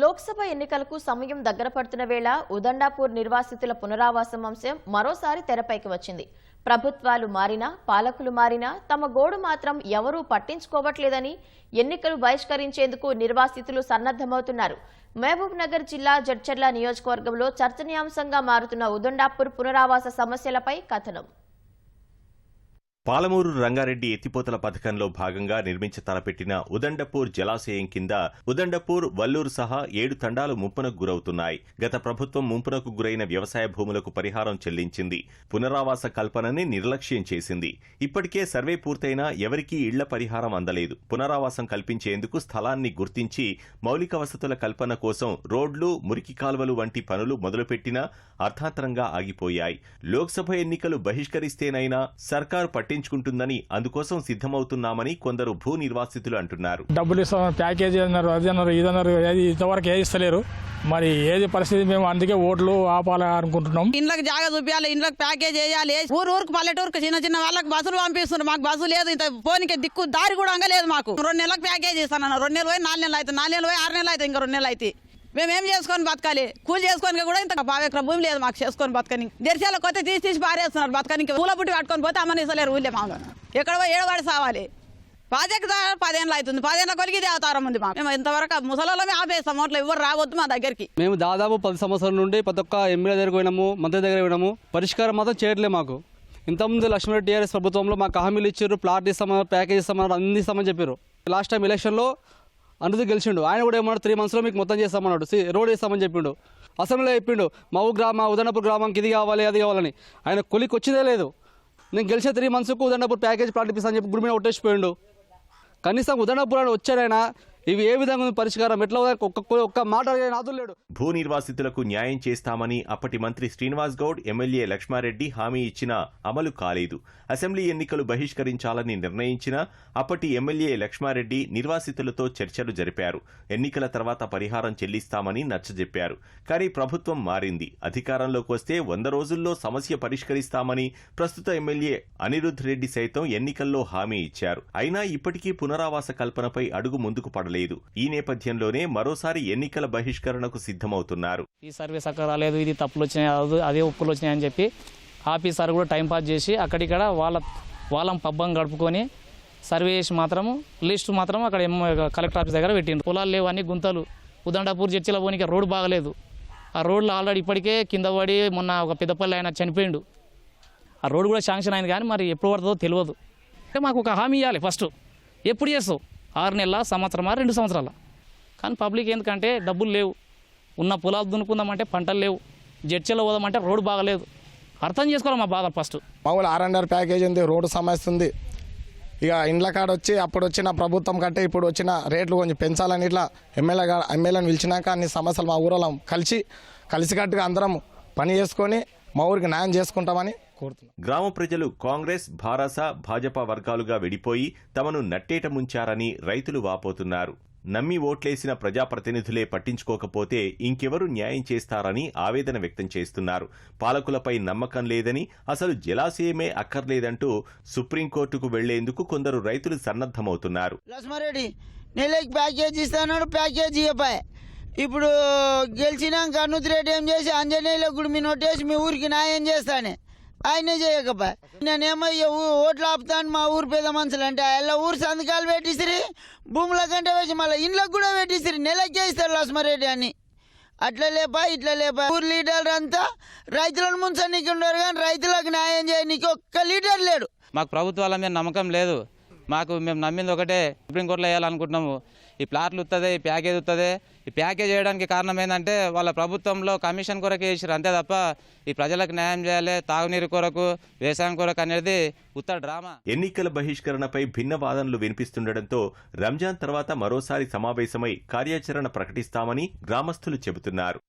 లోక్సభ ఎన్నికలకు సమయం దగ్గర పడుతున్న వేళ ఉదండాపూర్ నిర్వాసితుల పునరావాసం అంశం మరోసారి తెరపైకి వచ్చింది. ప్రభుత్వాలు మారినా పాలకులు మారినా తమ గోడు మాత్రం ఎవరూ పట్టించుకోవట్లేదని ఎన్నికలు బహిష్కరించేందుకు నిర్వాసితులు సన్నద్దమవుతున్నారు మహబూబ్ నగర్ జిల్లా జడ్చర్ల నియోజకవర్గంలో చర్చనీయాంశంగా మారుతున్న ఉదండాపూర్ పునరావాస సమస్యలపై కథనం. పాలమూరు రంగారెడ్డి ఎత్తిపోతల పథకంలో భాగంగా నిర్మించ తలపెట్టిన ఉదండపూర్ జలాశయం కింద ఉదండపూర్ వల్లూరు సహా ఏడు తండాలు ముంపునకు గురవుతున్నాయి. గత ప్రభుత్వం ముంపునకు గురైన వ్యవసాయ భూములకు పరిహారం చెల్లించింది. పునరావాస కల్పనని నిర్లక్ష్యం చేసింది. ఇప్పటికే సర్వే పూర్తయినా ఎవరికీ ఇళ్ళ పరిహారం అందలేదు. పునరావాసం కల్పించేందుకు స్థలాన్ని గుర్తించి మౌలిక వసతుల కల్పన కోసం రోడ్లు మురికి కాల్వలు వంటి పనులు మొదలుపెట్టినా అర్థాంతరంగా ఆగిపోయాయి. లోక్సభ ఎన్నికలు బహిష్కరిస్తేనైనా సర్కారు పట్టించుకుంటుందని అందుకోసం సిద్ధమవుతున్నామని కొందరు భూ నిర్వాసితులు అంటున్నారు. డబ్బులు ఇస్తాం ప్యాకేజీ అన్నారు అది అన్నారు ఇది అన్నారు ఇంతవరకు ఏది ఇస్తలేరు. మరి ఏది పరిస్థితి మేము అందుకే ఓట్లు ఆపాలి అనుకుంటున్నాం ఇండ్లకు జాగా చూపించాలి ఇండ్లకు ప్యాకేజ్ వేయాలి. ఊరు ఊరికి పల్లెటూరుకు చిన్న చిన్న వాళ్ళకి బస్సులు పంపిస్తున్నారు. మాకు బస్సు లేదు ఇంత పోనీకి దిక్కు దారి కూడా అంగలేదు మాకు. రెండు నెలలకు ప్యాకేజ్ ఇస్తాను రెండు నెలలు పోయి నాలుగు నెలలు అవుతుంది నాలుగు నెలలు పోయి ఆరు నెలలు అవుతుంది ఇంకా రెండు నెలలు అయితే మేమేం చేసుకొని బతకాలి? కూలి చేసుకొని కూడా ఇంత పావెకర భూమి లేదు మాకు చేసుకొని బతకని. దర్శనాలు కొత్త తీసి తీసి పారేస్తున్నారు బతకనికి. పూల పుట్టి పట్టుకొని పోతే అమ్మని ఇసలేరు ఊళ్ళే మాకు ఎక్కడ పోయి ఏడవాడి సావాలి. ప్రాజెక్ట్ పదేళ్ళు అవుతుంది. పదేళ్ళ కొలికి ఇది అవతారం ఉంది మాకు. మేము ఇంతవరకు ముసలోళ్ళమే ఆపేస్తాం. ఓట్లు ఎవరు రావద్దు మా దగ్గరికి. మేము దాదాపు పది సంవత్సరాల నుండి ప్రతి ఒక్క ఎమ్మెల్యే దగ్గర పోయినాము మంత్రి దగ్గర పోయినాము. పరిష్కారం మాత్రం చేయట్లే మాకు. ఇంతకుముందు లక్ష్మీరెడ్డి టీఆర్ఎస్ ప్రభుత్వంలో మాకు హామీలు ఇచ్చారు ప్లాట్ ఇస్తామన్నారు ప్యాకేజ్ ఇస్తామన్నారు అందిస్తామని చెప్పారు. లాస్ట్ టైం ఎలక్షన్లో అనుది గెలిచిండు. ఆయన కూడా ఏమన్నాడు త్రీ మంత్స్లో మీకు మొత్తం చేస్తామన్నాడు. సి- రోడ్ వేస్తామని చెప్పిండు. అసెంబ్లీలో చెప్పిండు మా ఊ గ్రామ ఉదనపూర్ గ్రామానికి ఇది కావాలి అది కావాలని. ఆయన కొలికి వచ్చిందే లేదు. నేను గెలిచే త్రీ మంత్స్కు ఉదనపూర్ ప్యాకేజ్ ప్లాట్ ఇప్పిస్తాను చెప్పి గుడి మీద ఒట్టేసిపోయిండు కనీసం ఉదనపూర్ అని వచ్చాడైనా ఇవి ఏ విధంగా పరిష్కారం ఎట్లా ఒక్క ఒక్క మాట నాదులేడు నాదులు లేడు. భూ నిర్వాసితులకు న్యాయం చేస్తామని అప్పటి మంత్రి శ్రీనివాస్ గౌడ్ ఎమ్మెల్యే లక్ష్మారెడ్డి హామీ ఇచ్చినా అమలు కాలేదు. అసెంబ్లీ ఎన్నికలు బహిష్కరించాలని నిర్ణయించినా అప్పటి ఎమ్మెల్యే లక్ష్మారెడ్డి నిర్వాసితులతో చర్చలు జరిపారు. ఎన్నికల తర్వాత పరిహారం చెల్లిస్తామని నచ్చజెప్పారు. కానీ ప్రభుత్వం మారింది. అధికారంలోకి వస్తే వంద రోజుల్లో సమస్య పరిష్కరిస్తామని ప్రస్తుత ఎమ్మెల్యే అనిరుద్ రెడ్డి సైతం ఎన్నికల్లో హామీ ఇచ్చారు. అయినా ఇప్పటికీ పునరావాస కల్పనపై అడుగు ముందుకు పడలేదు. లేదు. ఈ నేపథ్యంలోనే మరోసారి ఎన్నికల బహిష్కరణకు సిద్ధమవుతున్నారు. ఈ సర్వే సక్క రాలేదు ఇది తప్పులు వచ్చినాయి అదే ఒప్పులు వచ్చినాయని చెప్పి ఆఫీసర్ కూడా టైం పాస్ చేసి అక్కడిక్కడ వాళ్ళ వాళ్ళం పబ్బం గడుపుకొని సర్వే చేసి మాత్రము లిస్ట్ మాత్రం అక్కడ కలెక్టర్ ఆఫీస్ దగ్గర పెట్టిండు పొలాలు లేవు అన్ని గుంతలు. ఉదండాపూర్ చర్చిలో పోనీకి రోడ్డు బాగలేదు. ఆ రోడ్లు ఆల్రెడీ ఇప్పటికే కింద పడి మొన్న ఒక పెద్దపల్లి ఆయన చనిపోయిండు. ఆ రోడ్డు కూడా శాంక్షన్ అయింది కానీ మరి ఎప్పుడు పడుతుందో తెలియదు. అంటే మాకు ఒక హామీ ఇవ్వాలి ఫస్ట్. ఎప్పుడు చేస్తావు? ఆరు నెలల సంవత్సరమా రెండు సంవత్సరాల? కానీ పబ్లిక్ ఎందుకంటే డబ్బులు లేవు. ఉన్న పొలాలు దున్నుకుందామంటే పంటలు లేవు. జడ్చీలో పోదామంటే రోడ్డు బాగలేదు. అర్థం చేసుకోవాలి మా బాధ ఫస్ట్. మామూలు ఆర్ అండ్ ఆర్ ప్యాకేజ్ ఉంది రోడ్డు సమస్య ఉంది. ఇక ఇండ్ల కాడ వచ్చి అప్పుడు వచ్చిన ప్రభుత్వం కంటే ఇప్పుడు వచ్చిన రేట్లు కొంచెం పెంచాలని ఇట్లా ఎమ్మెల్యే గా- ఎమ్మెల్యేని పిలిచినాక అన్ని సమస్యలు మా ఊరలో కలిసి కలిసికట్టుగా అందరం పని చేసుకొని మా ఊరికి న్యాయం చేసుకుంటామని కోరుతున్నాం. గ్రామ ప్రజలు కాంగ్రెస్ భారస భాజపా వర్గాలుగా విడిపోయి తమను నట్టేట ముంచారని రైతులు వాపోతున్నారు. నమ్మి ఓట్లేసిన ప్రజాప్రతినిధులే పట్టించుకోకపోతే ఇంకెవరు న్యాయం చేస్తారని ఆవేదన వ్యక్తం చేస్తున్నారు. పాలకులపై నమ్మకం లేదని అసలు జలాశయమే అక్కర్లేదంటూ సుప్రీంకోర్టుకు వెళ్ళేందుకు కొందరు రైతులు సన్నద్దమవుతున్నారు లక్ష్మారెడ్డి నెలకి ప్యాకేజ్ ఇస్తాడు ప్యాకేజ్ ఇవ్వపాయ ఇప్పుడు గెలిచినాక అనుతిరెడ్డి ఏం చేసి ఆంజనేయుల గుడి మీ నొట్టేసి మీ ఊరికి న్యాయం చేస్తానే. ఆయనే చేయకప్ప నేనేమో ఓట్లు ఆపుతాను మా ఊరు పేద మనుషులు అంటే వాళ్ళ ఊరు సంతకాలు పెట్టిసిరి భూముల కంటే వేసి మళ్ళీ ఇండ్లకు కూడా పెట్టిసిరి నెలకే ఇస్తారు లక్ష్మారెడ్డి అని. అట్లా లేపా ఇట్లా లేపా. ఊరు లీడర్ అంతా రైతులను ముంచనీకి ఉండరు కానీ రైతులకు న్యాయం చేయనీకి ఒక్క లీడర్ లేడు. మాకు ప్రభుత్వాల మీద నమ్మకం లేదు. మాకు మేము నమ్మింది ఒకటే సుప్రీంకోర్టులో వేయాలనుకుంటున్నాము. ఈ ప్లాట్లు వస్తుంది ఈ ప్యాకేజ్ వస్తుంది ఈ ప్యాకేజ్ చేయడానికి కారణం ఏంటంటే వాళ్ళ ప్రభుత్వంలో కమిషన్ కొరకే వేసారు అంతే తప్ప ఈ ప్రజలకు న్యాయం చేయాలి తాగునీరు కొరకు వ్యవసాయం కొరకు అనేది ఉత్త డ్రామా. ఎన్నికల బహిష్కరణపై భిన్న వాదనలు వినిపిస్తుండటంతో రంజాన్ తర్వాత మరోసారి సమావేశమై కార్యాచరణ ప్రకటిస్తామని గ్రామస్తులు చెబుతున్నారు.